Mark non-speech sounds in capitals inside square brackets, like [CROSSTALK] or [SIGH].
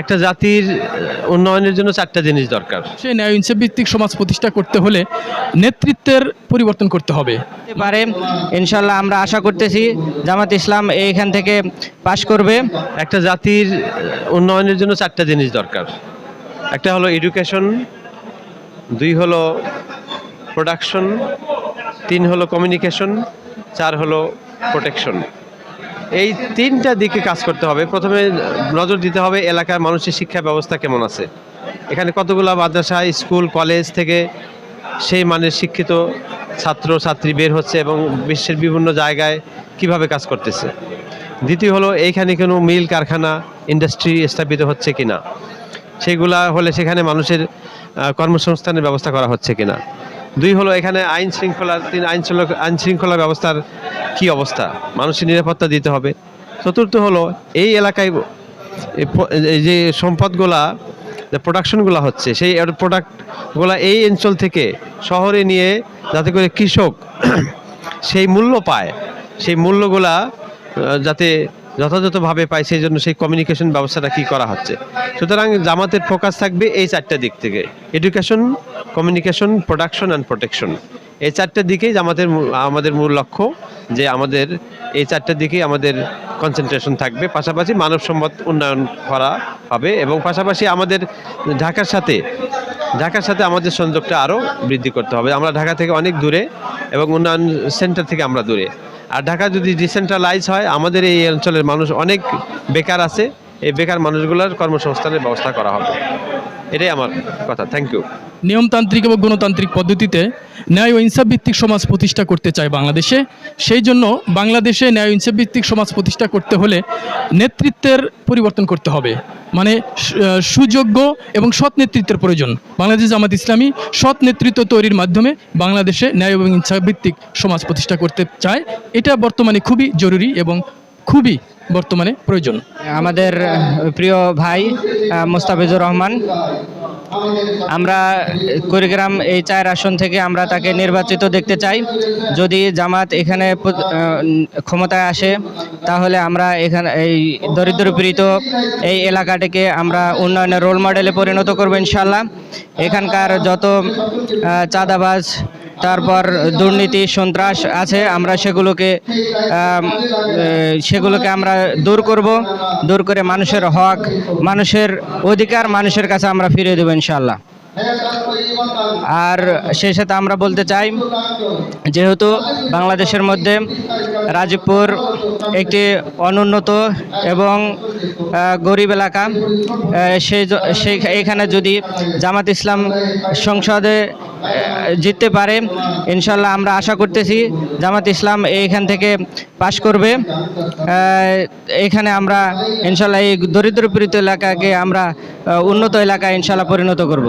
একটা জাতির উন্নয়নের জন্য চারটা জিনিস দরকার। সেই ন্যায় ইনসাফ ভিত্তিক সমাজ প্রতিষ্ঠা করতে হলে নেতৃত্বের পরিবর্তন করতে হবে। পারে ইনশাল্লাহ আমরা আশা করতেছি জামাত ইসলাম এইখান থেকে পাশ করবে। একটা জাতির উন্নয়নের জন্য চারটা জিনিস দরকার। একটা হলো এডুকেশন দুই হলো প্রোডাকশন তিন হলো কমিউনিকেশন চার হলো প্রোটেকশন এই তিনটা দিকে কাজ করতে হবে। প্রথমে নজর দিতে হবে এলাকার মানুষের শিক্ষা ব্যবস্থা কেমন আছে। এখানে কতগুলো মাদ্রাসা, স্কুল, কলেজ থেকে সেই মানের শিক্ষিত ছাত্র, ছাত্রী বের হচ্ছে এবং বিশ্বের বিভিন্ন জায়গায় কীভাবে কাজ করতেছে। দ্বিতীয় হলো, এইখানে কোনো মিল কারখানা ইন্ডাস্ট্রি স্থাপিত হচ্ছে কিনা। সেগুলা হলে সেখানে মানুষের কর্মসংস্থানের ব্যবস্থা করা হচ্ছে কিনা। দুই হলো এখানে আইন শৃঙ্খলা, তিন আইন আইন শৃঙ্খলা ব্যবস্থার কি অবস্থা? মানুষের নিরাপত্তা দিতে হবে। চতুর্থ হলো এই এলাকায় যে সম্পদগুলা, যে প্রোডাকশনগুলো হচ্ছে, সেই প্রোডাক্টগুলা এই অঞ্চল থেকে শহরে নিয়ে যাতে করে কৃষক [CLEARS THROAT] সেই মূল্য পায়, সেই মূল্যগুলা যাতে যথাযথভাবে পায়, সেই জন্য সেই কমিউনিকেশন ব্যবস্থাটা কি করা হচ্ছে। সুতরাং জামাতের ফোকাস থাকবে এই চারটা দিক থেকে। Education communication production and protection এই চারটা দিকেই মূল- আমাদের মূল লক্ষ্য যে আমাদের এই চারটা দিকেই আমাদের কনসেন্ট্রেশন থাকবে। পাশাপাশি মানব সম্পদ উন্নয়ন করা হবে এবং পাশাপাশি আমাদের ঢাকার সাথে ঢাকার সাথে আমাদের সংযোগটা আরও বৃদ্ধি করতে হবে। আমরা ঢাকা থেকে অনেক দূরে এবং উন্নয়ন সেন্টার থেকে আমরা দূরে। আর ঢাকা যদি ডিসেন্ট্রালাইজ হয়, আমাদের এই অঞ্চলের মানুষ অনেক বেকার আছে। এই বেকার মানুষগুলোর কর্মসংস্থানের ব্যবস্থা করা হবে। এটাই আমার কথা। থ্যাংক ইউ নিয়মতান্ত্রিক এবং গণতান্ত্রিক পদ্ধতিতে ন্যায় ও ইনসাফ ভিত্তিক সমাজ প্রতিষ্ঠা করতে চায় বাংলাদেশে। সেই জন্য বাংলাদেশে ন্যায় ও ইনসাফ ভিত্তিক সমাজ প্রতিষ্ঠা করতে হলে নেতৃত্বের পরিবর্তন করতে হবে। মানে সুযোগ্য এবং সৎ নেতৃত্বের প্রয়োজন। বাংলাদেশ জামাত ইসলামী সৎ নেতৃত্ব তৈরির মাধ্যমে বাংলাদেশে ন্যায় এবং ইনসাফ ভিত্তিক সমাজ প্রতিষ্ঠা করতে চায়। এটা বর্তমানে খুবই জরুরি এবং খুবই বর্তমানে প্রয়োজন। আমাদের প্রিয় ভাই মোস্তাফিজুর রহমান আমরা কুড়িগ্রাম এই চার আসন থেকে আমরা তাকে নির্বাচিত দেখতে চাই। যদি জামাত এখানে ক্ষমতায় আসে, তাহলে আমরা এখানে এই দরিদ্র পীড়িত এই এলাকাটিকে আমরা উন্নয়নের রোল মডেলে পরিণত করব ইনশাল্লাহ এখানকার যত চাঁদাবাজ, তারপর দুর্নীতি, সন্ত্রাস আছে, আমরা সেগুলোকে সেগুলোকে আমরা দূর করব। দূর করে মানুষের হক, মানুষের অধিকার, মানুষের কাছে আমরা ফিরিয়ে দেবো ইনশাল্লাহ আর সেই সাথে আমরা বলতে চাই, যেহেতু বাংলাদেশের মধ্যে রাজীবপুর একটি অনুন্নত এবং গরিব এলাকা সেই এখানে যদি জামাত ইসলাম সংসদে জিততে পারে। ইনশাল্লাহ আমরা আশা করতেছি জামাত ইসলাম এইখান থেকে পাশ করবে। এখানে আমরা ইনশাল্লাহ এই দরিদ্র পীড়িত এলাকাকে আমরা উন্নত এলাকায় ইনশাল্লাহ পরিণত করব।